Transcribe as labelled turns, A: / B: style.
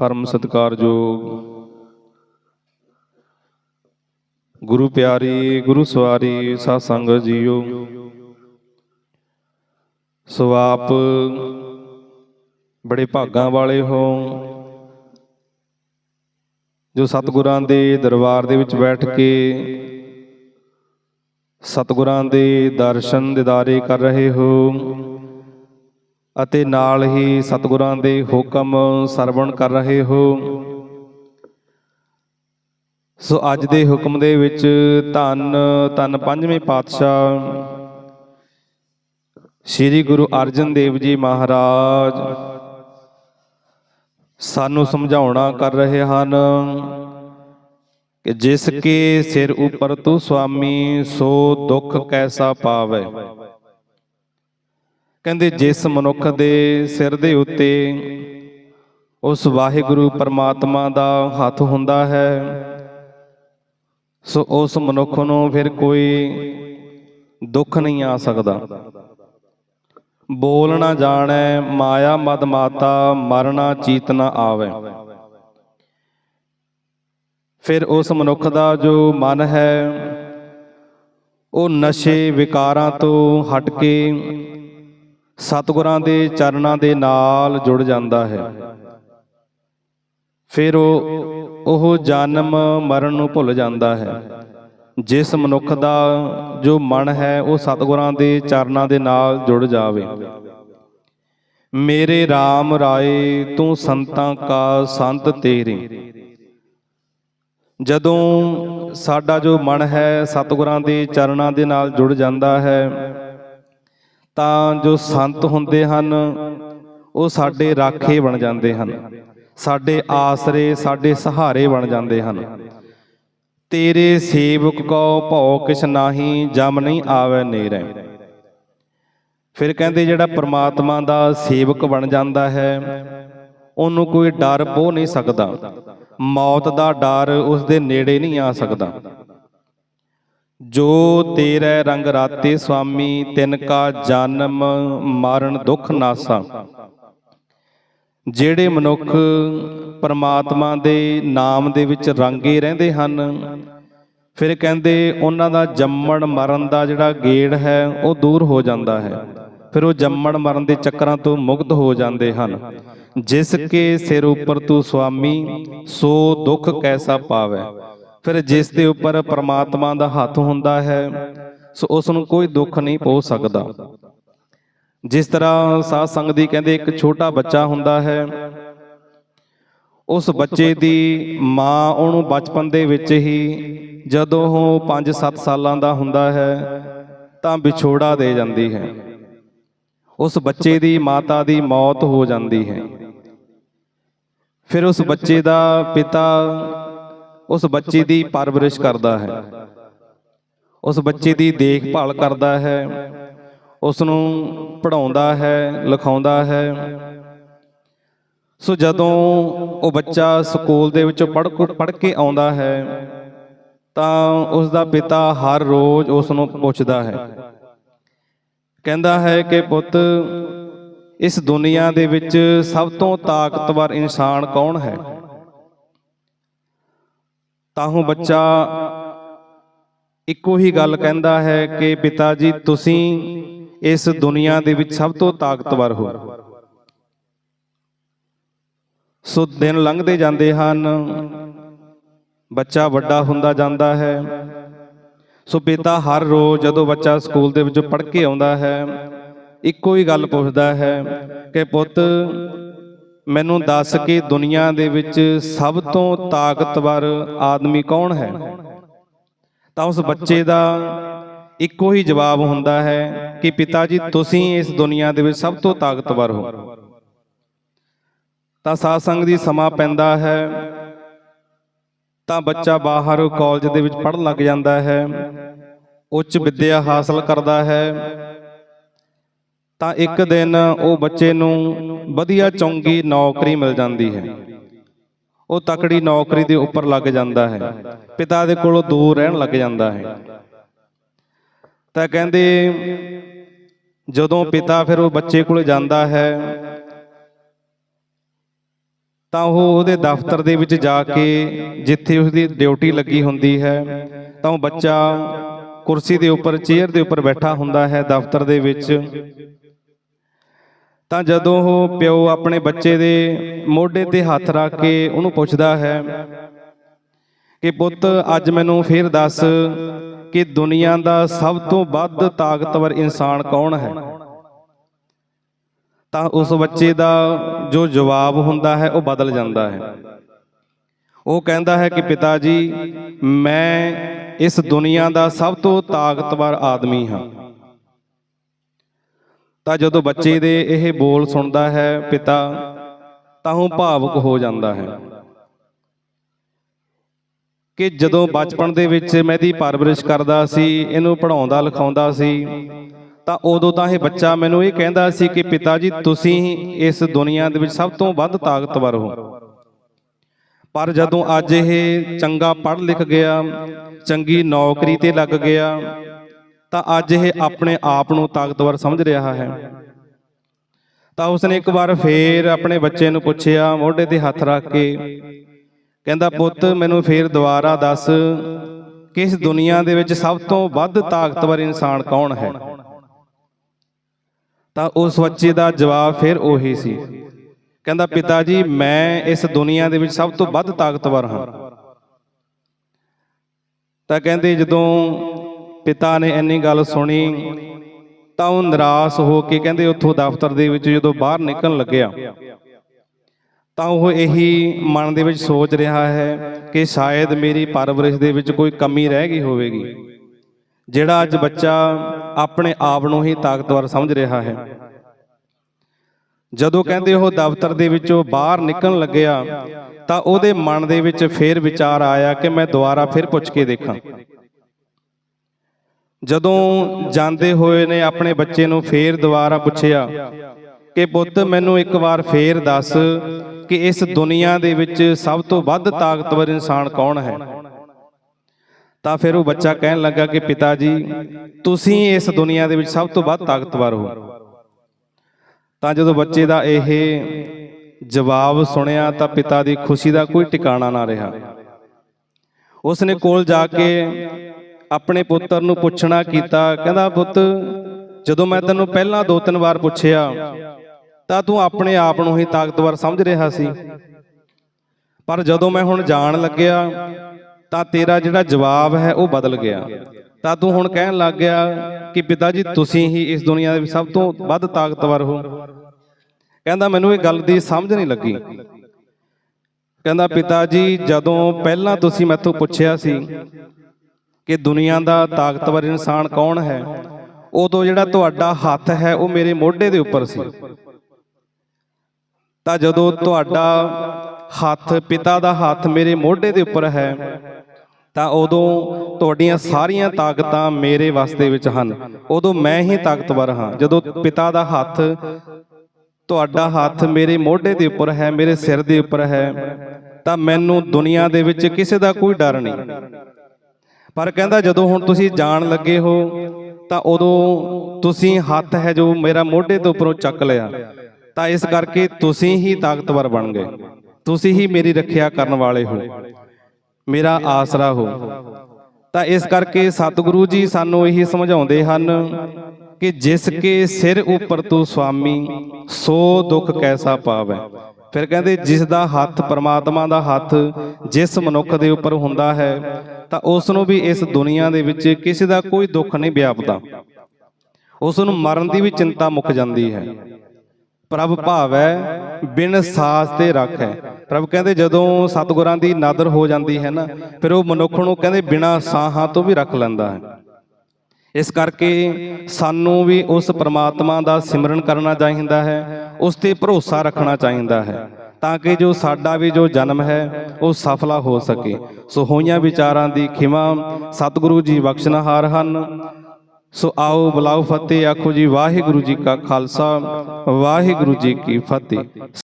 A: ਪਰਮ ਸਤਿਕਾਰਯੋਗ ਗੁਰੂ ਪਿਆਰੀ, ਗੁਰੂ ਸਵਾਰੀ ਸਾਧ ਸੰਗਤ ਜੀਓ। ਸੋ ਆਪ ਬੜੇ ਭਾਗਾਂ ਵਾਲੇ ਹੋ, ਜੋ ਸਤਿਗੁਰਾਂ ਦੇ ਦਰਬਾਰ ਦੇ ਵਿੱਚ ਬੈਠ ਕੇ ਸਤਿਗੁਰਾਂ ਦੇ ਦਰਸ਼ਨ ਦਿਦਾਰੇ ਕਰ ਰਹੇ ਹੋ। ਅਤੇ ਨਾਲ ਹੀ ਸਤਿਗੁਰਾਂ ਦੇ ਹੁਕਮ ਸਰਵਣ ਕਰ ਰਹੇ ਹੋ। ਸੋ ਅੱਜ ਦੇ ਹੁਕਮ ਦੇ ਵਿੱਚ ਧੰਨ ਧੰਨ ਪੰਜਵੇਂ ਪਾਤਸ਼ਾਹ ਸ੍ਰੀ ਗੁਰੂ ਅਰਜਨ ਦੇਵ ਜੀ ਮਹਾਰਾਜ ਸਾਨੂੰ ਸਮਝਾਉਣਾ ਕਰ ਰਹੇ ਹਨ ਕਿ ਜਿਸ ਕੇ ਸਿਰ ਉਪਰ ਤੂੰ ਸੁਆਮੀ ਸੋ ਦੁੱਖ ਕੈਸਾ ਪਾਵੇ। ਕਹਿੰਦੇ ਜਿਸ ਮਨੁੱਖ ਦੇ ਸਿਰ ਦੇ ਉੱਤੇ ਉਸ ਵਾਹਿਗੁਰੂ ਪਰਮਾਤਮਾ ਦਾ ਹੱਥ ਹੁੰਦਾ ਹੈ। ਸੋ ਉਸ ਮਨੁੱਖ ਨੂੰ ਫਿਰ ਕੋਈ ਦੁੱਖ ਨਹੀਂ ਆ ਸਕਦਾ। ਬੋਲ ਨਾ ਜਾਣੈ ਮਾਇਆ ਮਦ ਮਾਤਾ ਮਰਨਾ ਚੀਤ ਨਾ ਆਵੇ। ਫਿਰ ਉਸ ਮਨੁੱਖ ਦਾ ਜੋ ਮਨ ਹੈ ਉਹ ਨਸ਼ੇ ਵਿਕਾਰਾਂ ਤੋਂ ਹਟ ਕੇ ਸਤਿਗੁਰਾਂ ਦੇ ਚਰਨਾਂ ਦੇ ਨਾਲ ਜੁੜ ਜਾਂਦਾ ਹੈ। ਫਿਰ ਉਹ ਉਹ ਜਨਮ ਮਰਨ ਨੂੰ ਭੁੱਲ ਜਾਂਦਾ ਹੈ। ਜਿਸ ਮਨੁੱਖ ਦਾ ਜੋ ਮਨ ਹੈ, ਉਹ ਸਤਿਗੁਰਾਂ ਦੇ ਚਰਨਾਂ ਦੇ ਨਾਲ ਜੁੜ ਜਾਵੇ। ਮੇਰੇ RAM ਰਾਏ, ਤੂੰ ਸੰਤਾਂ ਕਾ ਸੰਤ ਤੇਰੇ। ਜਦੋਂ ਸਾਡਾ ਜੋ ਮਨ ਹੈ, ਸਤਿਗੁਰਾਂ ਦੇ ਚਰਨਾਂ ਦੇ ਨਾਲ ਜੁੜ ਜਾਂਦਾ ਹੈ ਤਾਂ ਜੋ ਸੰਤ ਹੁੰਦੇ ਹਨ, ਉਹ ਸਾਡੇ ਰਾਖੇ ਬਣ ਜਾਂਦੇ ਹਨ। ਸਾਡੇ ਆਸਰੇ, ਸਾਡੇ ਸਹਾਰੇ ਬਣ ਜਾਂਦੇ ਹਨ। ਤੇਰੇ ਸੇਵਕ ਕੋ ਭਉ ਕਿਛ ਨਾਹੀ, ਜਮ ਨਹੀਂ ਆਵੇ ਨੇਰੇ। ਫਿਰ ਕਹਿੰਦੇ ਜਿਹੜਾ ਪ੍ਰਮਾਤਮਾ ਦਾ ਸੇਵਕ ਬਣ ਜਾਂਦਾ ਹੈ, ਉਹਨੂੰ ਕੋਈ ਡਰ ਪੋ ਨਹੀਂ ਸਕਦਾ। ਮੌਤ ਦਾ ਡਰ ਉਸ ਦੇ ਨੇੜੇ ਨਹੀਂ ਆ ਸਕਦਾ। ਜੋ ਤੇਰੇ ਰੰਗ ਰਾਤੇ ਸੁਆਮੀ, ਤਿਨ ਕਾ ਜਨਮ ਮਰਨ ਦੁਖ ਨਾਸਾ। ਜਿਹੜੇ ਮਨੁੱਖ ਪਰਮਾਤਮਾ ਦੇ ਨਾਮ ਦੇ ਵਿੱਚ ਰੰਗੇ ਰਹਿੰਦੇ ਹਨ, ਫਿਰ ਕਹਿੰਦੇ ਉਹਨਾਂ ਦਾ ਜੰਮਣ ਮਰਨ ਦਾ ਜਿਹੜਾ ਗੇੜ ਹੈ, ਉਹ ਦੂਰ ਹੋ ਜਾਂਦਾ ਹੈ। ਫਿਰ ਉਹ ਜੰਮਣ ਮਰਨ ਦੇ ਚੱਕਰਾਂ ਤੋਂ ਮੁਕਤ ਹੋ ਜਾਂਦੇ ਹਨ। ਜਿਸ ਕੇ ਸਿਰ ਉੱਪਰ ਤੂੰ ਸੁਆਮੀ, ਸੋ ਦੁੱਖ ਕੈਸਾ ਪਾਵੇ? ਫਿਰ ਜਿਸ ਦੇ ਉੱਪਰ ਪਰਮਾਤਮਾ ਦਾ ਹੱਥ ਹੁੰਦਾ ਹੈ, ਸੋ ਉਸ ਨੂੰ ਕੋਈ ਦੁੱਖ ਨਹੀਂ ਪਹੁੰਚ ਸਕਦਾ। ਜਿਸ ਤਰ੍ਹਾਂ ਸਾਧ ਸੰਗਤ ਦੀ ਕਹਿੰਦੇ ਇੱਕ ਛੋਟਾ ਬੱਚਾ ਹੁੰਦਾ ਹੈ, ਉਸ ਬੱਚੇ ਦੀ ਮਾਂ ਉਹਨੂੰ ਬਚਪਨ ਦੇ ਵਿੱਚ ਹੀ ਜਦੋਂ ਉਹ 5-7 ਸਾਲਾਂ ਦਾ ਹੁੰਦਾ ਹੈ, ਤਾਂ ਵਿਛੋੜਾ ਦੇ ਜਾਂਦੀ ਹੈ। ਉਸ ਬੱਚੇ ਦੀ ਮਾਤਾ ਦੀ ਮੌਤ ਹੋ ਜਾਂਦੀ ਹੈ। ਫਿਰ ਉਸ ਬੱਚੇ ਦਾ ਪਿਤਾ ਉਸ ਬੱਚੇ ਦੀ ਪਰਵਰਿਸ਼ ਕਰਦਾ ਹੈ। ਉਸ ਬੱਚੇ ਦੀ ਦੇਖਭਾਲ ਕਰਦਾ ਹੈ। ਉਸ ਨੂੰ ਪੜਾਉਂਦਾ ਹੈ, ਲਿਖਾਉਂਦਾ ਹੈ। ਸੋ ਜਦੋਂ ਉਹ ਬੱਚਾ ਸਕੂਲ ਦੇ ਵਿੱਚੋਂ ਪੜ੍ਹ ਪੜ੍ਹ ਕੇ ਆਉਂਦਾ ਹੈ, ਤਾਂ ਉਸ ਦਾ ਪਿਤਾ ਹਰ ਰੋਜ਼ ਉਸ ਨੂੰ ਪੁੱਛਦਾ ਹੈ। ਕਹਿੰਦਾ ਹੈ ਕਿ ਪੁੱਤ, ਇਸ ਦੁਨੀਆ ਦੇ ਵਿੱਚ ਸਭ ਤੋਂ ਤਾਕਤਵਰ ਇਨਸਾਨ ਕੌਣ ਹੈ? ਤਾਂ ਉਹ ਬੱਚਾ ਇੱਕੋ ਹੀ ਗੱਲ ਕਹਿੰਦਾ ਹੈ ਕਿ ਪਿਤਾ ਜੀ, ਤੁਸੀਂ ਇਸ ਦੁਨੀਆ ਦੇ ਵਿੱਚ ਸਭ ਤੋਂ ਤਾਕਤਵਰ ਹੋ। ਸੋ ਦਿਨ ਲੰਘਦੇ ਜਾਂਦੇ ਹਨ, ਬੱਚਾ ਵੱਡਾ ਹੁੰਦਾ ਜਾਂਦਾ ਹੈ। ਸੋ ਪਿਤਾ ਹਰ ਰੋਜ਼ ਜਦੋਂ ਬੱਚਾ ਸਕੂਲ ਦੇ ਵਿੱਚੋਂ ਪੜ੍ਹ ਕੇ ਆਉਂਦਾ ਹੈ, ਇੱਕੋ ਹੀ ਗੱਲ ਪੁੱਛਦਾ ਹੈ ਕਿ ਪੁੱਤ ਮੈਨੂੰ ਦੱਸ ਕਿ ਦੁਨੀਆ ਦੇ ਵਿੱਚ ਸਭ ਤੋਂ ਤਾਕਤਵਰ ਆਦਮੀ ਕੌਣ ਹੈ? ਤਾਂ ਉਸ ਬੱਚੇ ਦਾ ਇੱਕੋ ਹੀ ਜਵਾਬ ਹੁੰਦਾ ਹੈ ਕਿ ਪਿਤਾ ਜੀ ਤੁਸੀਂ ਇਸ ਦੁਨੀਆ ਦੇ ਵਿੱਚ ਸਭ ਤੋਂ ਤਾਕਤਵਰ ਹੋ। ਤਾਂ ਸਾਧ ਸੰਗ ਦੀ ਸਮਾਂ ਪੈਂਦਾ ਹੈ। ਤਾਂ ਬੱਚਾ ਬਾਹਰ ਕਾਲਜ ਦੇ ਵਿੱਚ ਪੜ੍ਹਨ ਲੱਗ ਜਾਂਦਾ ਹੈ। ਉੱਚ ਵਿੱਦਿਆ ਹਾਸਲ ਕਰਦਾ ਹੈ। ਤਾਂ ਇੱਕ ਦਿਨ ਉਹ ਬੱਚੇ ਨੂੰ ਵਧੀਆ ਚੰਗੀ ਨੌਕਰੀ ਮਿਲ ਜਾਂਦੀ ਹੈ। ਉਹ ਤਕੜੀ ਨੌਕਰੀ ਦੇ ਉੱਪਰ ਲੱਗ ਜਾਂਦਾ ਹੈ। ਪਿਤਾ ਦੇ ਕੋਲੋਂ ਦੂਰ ਰਹਿਣ ਲੱਗ ਜਾਂਦਾ ਹੈ। ਤਾਂ ਕਹਿੰਦੇ ਜਦੋਂ ਪਿਤਾ ਫਿਰ ਉਹ ਬੱਚੇ ਕੋਲ ਜਾਂਦਾ ਹੈ ਤਾਂ ਉਹ ਉਹਦੇ ਦਫ਼ਤਰ ਦੇ ਵਿੱਚ ਜਾ ਕੇ ਜਿੱਥੇ ਉਸਦੀ ਡਿਊਟੀ ਲੱਗੀ ਹੁੰਦੀ ਹੈ ਤਾਂ ਉਹ ਬੱਚਾ ਕੁਰਸੀ ਦੇ ਉੱਪਰ ਚੇਅਰ ਦੇ ਉੱਪਰ ਬੈਠਾ ਹੁੰਦਾ ਹੈ ਦਫ਼ਤਰ ਦੇ ਵਿੱਚ। ਤਾਂ ਜਦੋਂ ਉਹ ਪਿਓ ਆਪਣੇ ਬੱਚੇ ਦੇ ਮੋਢੇ ਤੇ ਹੱਥ ਰੱਖ ਕੇ ਉਹਨੂੰ ਪੁੱਛਦਾ ਹੈ ਕਿ ਪੁੱਤ, ਅੱਜ ਮੈਨੂੰ ਫੇਰ ਦੱਸ ਕਿ ਦੁਨੀਆ ਦਾ ਸਭ ਤੋਂ ਵੱਧ ਤਾਕਤਵਰ ਇਨਸਾਨ ਕੌਣ ਹੈ? ਤਾਂ ਉਸ ਬੱਚੇ ਦਾ ਜੋ ਜਵਾਬ ਹੁੰਦਾ ਹੈ, ਉਹ ਬਦਲ ਜਾਂਦਾ ਹੈ। ਉਹ ਕਹਿੰਦਾ ਹੈ ਕਿ ਪਿਤਾ ਜੀ, ਮੈਂ ਇਸ ਦੁਨੀਆ ਦਾ ਸਭ ਤੋਂ ਤਾਕਤਵਰ ਆਦਮੀ ਹਾਂ। ਤਾਂ ਜਦੋਂ ਬੱਚੇ ਦੇ ਇਹ ਬੋਲ ਸੁਣਦਾ ਹੈ ਪਿਤਾ, ਤਾਂ ਉਹ ਭਾਵੁਕ ਹੋ ਜਾਂਦਾ ਹੈ। ਕਿ ਜਦੋਂ ਬਚਪਨ ਦੇ ਵਿੱਚ ਮੈਂ ਇਹਦੀ ਪਰਵਰਿਸ਼ ਕਰਦਾ ਸੀ, ਇਹਨੂੰ ਪੜਾਉਂਦਾ ਲਿਖਾਉਂਦਾ ਸੀ, ਤਾਂ ਉਦੋਂ ਤਾਂ ਇਹ ਬੱਚਾ ਮੈਨੂੰ ਇਹ ਕਹਿੰਦਾ ਸੀ ਕਿ ਪਿਤਾ ਜੀ, ਤੁਸੀਂ ਇਸ ਦੁਨੀਆ ਦੇ ਵਿੱਚ ਸਭ ਤੋਂ ਵੱਧ ਤਾਕਤਵਰ ਹੋ। ਪਰ ਜਦੋਂ ਅੱਜ ਇਹ ਚੰਗਾ ਪੜ੍ਹ ਲਿਖ ਗਿਆ, ਚੰਗੀ ਨੌਕਰੀ ਤੇ ਲੱਗ ਗਿਆ ਤਾਂ ਅੱਜ ਇਹ ਆਪਣੇ ਆਪ ਨੂੰ ਤਾਕਤਵਰ ਸਮਝ ਰਿਹਾ ਹੈ। ਤਾਂ ਉਸਨੇ ਇੱਕ ਵਾਰ ਫੇਰ ਆਪਣੇ ਬੱਚੇ ਨੂੰ ਪੁੱਛਿਆ, ਮੋਢੇ ਤੇ ਹੱਥ ਰੱਖ ਕੇ, ਕਹਿੰਦਾ, ਪੁੱਤ, ਮੈਨੂੰ ਫੇਰ ਦੁਬਾਰਾ ਦੱਸ ਕਿ ਇਸ ਦੁਨੀਆ ਦੇ ਵਿੱਚ ਸਭ ਤੋਂ ਵੱਧ ਤਾਕਤਵਰ ਇਨਸਾਨ ਕੌਣ ਹੈ? ਤਾਂ ਉਸ ਬੱਚੇ ਦਾ ਜਵਾਬ ਫਿਰ ਉਹੀ ਸੀ। ਕਹਿੰਦਾ, ਪਿਤਾ ਜੀ, ਮੈਂ ਇਸ ਦੁਨੀਆ ਦੇ ਵਿੱਚ ਸਭ ਤੋਂ ਵੱਧ ਤਾਕਤਵਰ ਹਾਂ। ਤਾਂ ਕਹਿੰਦੇ, ਜਦੋਂ ਪਿਤਾ ਨੇ ਇੰਨੀ ਗੱਲ ਸੁਣੀ, ਤਾਂ ਉਹ ਨਿਰਾਸ਼ ਹੋ ਕੇ ਕਹਿੰਦੇ ਉੱਥੋਂ ਦਫ਼ਤਰ ਦੇ ਵਿੱਚ ਜਦੋਂ ਬਾਹਰ ਨਿਕਲਣ ਲੱਗਿਆ, ਤਾਂ ਉਹ ਇਹੀ ਮਨ ਦੇ ਵਿੱਚ ਸੋਚ ਰਿਹਾ ਹੈ ਕਿ ਸ਼ਾਇਦ ਮੇਰੀ ਪਰਵਰਿਸ਼ ਦੇ ਵਿੱਚ ਕੋਈ ਕਮੀ ਰਹਿ ਗਈ ਹੋਵੇਗੀ, ਜਿਹੜਾ ਅੱਜ ਬੱਚਾ ਆਪਣੇ ਆਪ ਨੂੰ ਹੀ ਤਾਕਤਵਰ ਸਮਝ ਰਿਹਾ ਹੈ। ਜਦੋਂ ਕਹਿੰਦੇ ਉਹ ਦਫ਼ਤਰ ਦੇ ਵਿੱਚੋਂ ਬਾਹਰ ਨਿਕਲਣ ਲੱਗਿਆ, ਤਾਂ ਉਹਦੇ ਮਨ ਦੇ ਵਿੱਚ ਫੇਰ ਵਿਚਾਰ ਆਇਆ ਕਿ ਮੈਂ ਦੁਬਾਰਾ ਫਿਰ ਪੁੱਛ ਕੇ ਦੇਖਾਂ। ਜਦੋਂ ਜਾਂਦੇ ਹੋਏ ਨੇ ਆਪਣੇ ਬੱਚੇ ਨੂੰ ਫੇਰ ਦੁਬਾਰਾ ਪੁੱਛਿਆ ਕਿ ਪੁੱਤ, ਮੈਨੂੰ ਇੱਕ ਵਾਰ ਫੇਰ ਦੱਸ ਕਿ ਇਸ ਦੁਨੀਆ ਦੇ ਵਿੱਚ ਸਭ ਤੋਂ ਵੱਧ ਤਾਕਤਵਰ ਇਨਸਾਨ ਕੌਣ ਹੈ? ਤਾਂ ਫਿਰ ਉਹ ਬੱਚਾ ਕਹਿਣ ਲੱਗਾ ਕਿ ਪਿਤਾ ਜੀ ਤੁਸੀਂ ਇਸ ਦੁਨੀਆ ਦੇ ਵਿੱਚ ਸਭ ਤੋਂ ਵੱਧ ਤਾਕਤਵਰ ਹੋ। ਤਾਂ ਜਦੋਂ ਬੱਚੇ ਦਾ ਇਹ ਜਵਾਬ ਸੁਣਿਆ ਤਾਂ ਪਿਤਾ ਦੀ ਖੁਸ਼ੀ ਦਾ ਕੋਈ ਟਿਕਾਣਾ ਨਾ ਰਿਹਾ। ਉਸਨੇ ਕੋਲ ਜਾ ਕੇ ਆਪਣੇ ਪੁੱਤਰ ਨੂੰ ਪੁੱਛਣਾ ਕੀਤਾ, ਕਹਿੰਦਾ, ਪੁੱਤ, ਜਦੋਂ ਮੈਂ ਤੈਨੂੰ ਪਹਿਲਾਂ ਦੋ ਤਿੰਨ ਵਾਰ ਪੁੱਛਿਆ, ਤਾਂ ਤੂੰ ਆਪਣੇ ਆਪ ਨੂੰ ਹੀ ਤਾਕਤਵਰ ਸਮਝ ਰਿਹਾ ਸੀ। ਪਰ ਜਦੋਂ ਮੈਂ ਹੁਣ ਜਾਣ ਲੱਗਿਆ, ਤਾਂ ਤੇਰਾ ਜਿਹੜਾ ਜਵਾਬ ਹੈ, ਉਹ ਬਦਲ ਗਿਆ। ਤਾਂ ਤੂੰ ਹੁਣ ਕਹਿਣ ਲੱਗ ਗਿਆ ਕਿ ਪਿਤਾ ਜੀ ਤੁਸੀਂ ਹੀ ਇਸ ਦੁਨੀਆ ਦੇ ਸਭ ਤੋਂ ਵੱਧ ਤਾਕਤਵਰ ਹੋ। ਕਹਿੰਦਾ, ਮੈਨੂੰ ਇਹ ਗੱਲ ਦੀ ਸਮਝ ਨਹੀਂ ਲੱਗੀ। ਕਹਿੰਦਾ ਪਿਤਾ ਜੀ ਜਦੋਂ ਪਹਿਲਾਂ ਤੁਸੀਂ ਮੈਥੋਂ ਪੁੱਛਿਆ ਸੀ ਕਿ ਦੁਨੀਆ ਦਾ ਤਾਕਤਵਰ ਇਨਸਾਨ ਕੌਣ ਹੈ? ਉਦੋਂ ਜਿਹੜਾ ਤੁਹਾਡਾ ਹੱਥ ਹੈ, ਉਹ ਮੇਰੇ ਮੋਢੇ ਦੇ ਉੱਪਰ ਸੀ। ਤਾਂ ਜਦੋਂ ਤੁਹਾਡਾ ਹੱਥ, ਪਿਤਾ ਦਾ ਹੱਥ ਮੇਰੇ ਮੋਢੇ ਦੇ ਉੱਪਰ ਹੈ, ਤਾਂ ਉਦੋਂ ਤੁਹਾਡੀਆਂ ਸਾਰੀਆਂ ਤਾਕਤਾਂ ਮੇਰੇ ਵਾਸਤੇ ਵਿੱਚ ਹਨ। ਉਦੋਂ ਮੈਂ ਹੀ ਤਾਕਤਵਰ ਹਾਂ। ਜਦੋਂ ਪਿਤਾ ਦਾ ਹੱਥ, ਤੁਹਾਡਾ ਹੱਥ ਮੇਰੇ ਮੋਢੇ ਦੇ ਉੱਪਰ ਹੈ, ਮੇਰੇ ਸਿਰ ਦੇ ਉੱਪਰ ਹੈ, ਤਾਂ ਮੈਨੂੰ ਦੁਨੀਆ ਦੇ ਵਿੱਚ ਕਿਸੇ ਦਾ ਕੋਈ ਡਰ ਨਹੀਂ। ਪਰ ਕਹਿੰਦਾ ਜਦੋਂ ਹੁਣ ਤੁਸੀਂ ਜਾਣ ਲੱਗੇ ਹੋ, ਤਾਂ ਉਦੋਂ ਤੁਸੀਂ ਹੱਥ ਹੈ ਜੋ ਮੇਰਾ ਮੋਢੇ ਤੋਂ ਉੱਪਰੋਂ ਚੱਕ ਲਿਆ। ਤਾਂ ਇਸ ਕਰਕੇ ਤੁਸੀਂ ਹੀ ਤਾਕਤਵਰ ਬਣ ਗਏ। ਤੁਸੀਂ ਹੀ ਮੇਰੀ ਰੱਖਿਆ ਕਰਨ ਵਾਲੇ ਹੋ। ਮੇਰਾ ਆਸਰਾ ਹੋ। ਤਾਂ ਇਸ ਕਰਕੇ ਸਤਿਗੁਰੂ ਜੀ ਸਾਨੂੰ ਇਹੀ ਸਮਝਾਉਂਦੇ ਹਨ ਕਿ ਜਿਸ ਕੇ ਸਿਰ ਉੱਪਰ ਤੂੰ ਸੁਆਮੀ ਸੋ ਦੁੱਖ ਕੈਸਾ ਪਾਵੈ। ਫਿਰ ਕਹਿੰਦੇ ਜਿਸ ਦਾ ਹੱਥ ਪਰਮਾਤਮਾ ਦਾ ਹੱਥ ਜਿਸ ਮਨੁੱਖ ਦੇ ਉੱਪਰ ਹੁੰਦਾ ਹੈ, ਤਾਂ ਉਸ ਨੂੰ ਵੀ ਇਸ ਦੁਨੀਆ ਦੇ ਵਿੱਚ ਕਿਸੇ ਦਾ ਕੋਈ ਦੁੱਖ ਨਹੀਂ ਵਿਆਪਦਾ। ਉਸ ਨੂੰ ਮਰਨ ਦੀ ਵੀ ਚਿੰਤਾ ਮੁੱਕ ਜਾਂਦੀ ਹੈ। ਪ੍ਰਭ ਭਾਵੈ ਬਿਨ ਸਾਸ ਤੇ ਰੱਖ ਹੈ। ਪ੍ਰਭ ਕਹਿੰਦੇ ਜਦੋਂ ਸਤਿਗੁਰਾਂ ਦੀ ਨਾਦਰ ਹੋ ਜਾਂਦੀ ਹੈ ਨਾ, ਫਿਰ ਉਹ ਮਨੁੱਖ ਨੂੰ ਕਹਿੰਦੇ ਬਿਨਾ ਸਾਹਾਂ ਤੋਂ ਵੀ ਰੱਖ ਲੈਂਦਾ ਹੈ। ਇਸ ਕਰਕੇ ਸਾਨੂੰ ਵੀ ਉਸ ਪ੍ਰਮਾਤਮਾ ਦਾ ਸਿਮਰਨ ਕਰਨਾ ਚਾਹੀਦਾ ਹੈ, ਉਸ ਤੇ ਭਰੋਸਾ ਰੱਖਣਾ ਚਾਹੀਦਾ ਹੈ, ਤਾਂ ਕਿ ਜੋ ਸਾਡਾ ਵੀ ਜੋ ਜਨਮ ਹੈ, ਉਹ ਸਫਲਾ ਹੋ ਸਕੇ। ਸੋ ਹੋਈਆਂ ਵਿਚਾਰਾਂ ਦੀ ਖਿਮਾ ਸਤਿਗੁਰੂ ਜੀ ਬਖਸ਼ਣਹਾਰ ਹਨ। ਸੋ ਆਓ ਬੁਲਾਓ ਫਤਿਹ, ਆਖੋ ਜੀ ਵਾਹਿਗੁਰੂ ਜੀ ਕਾ ਖਾਲਸਾ, ਵਾਹਿਗੁਰੂ ਜੀ ਕੀ ਫਤਿਹ।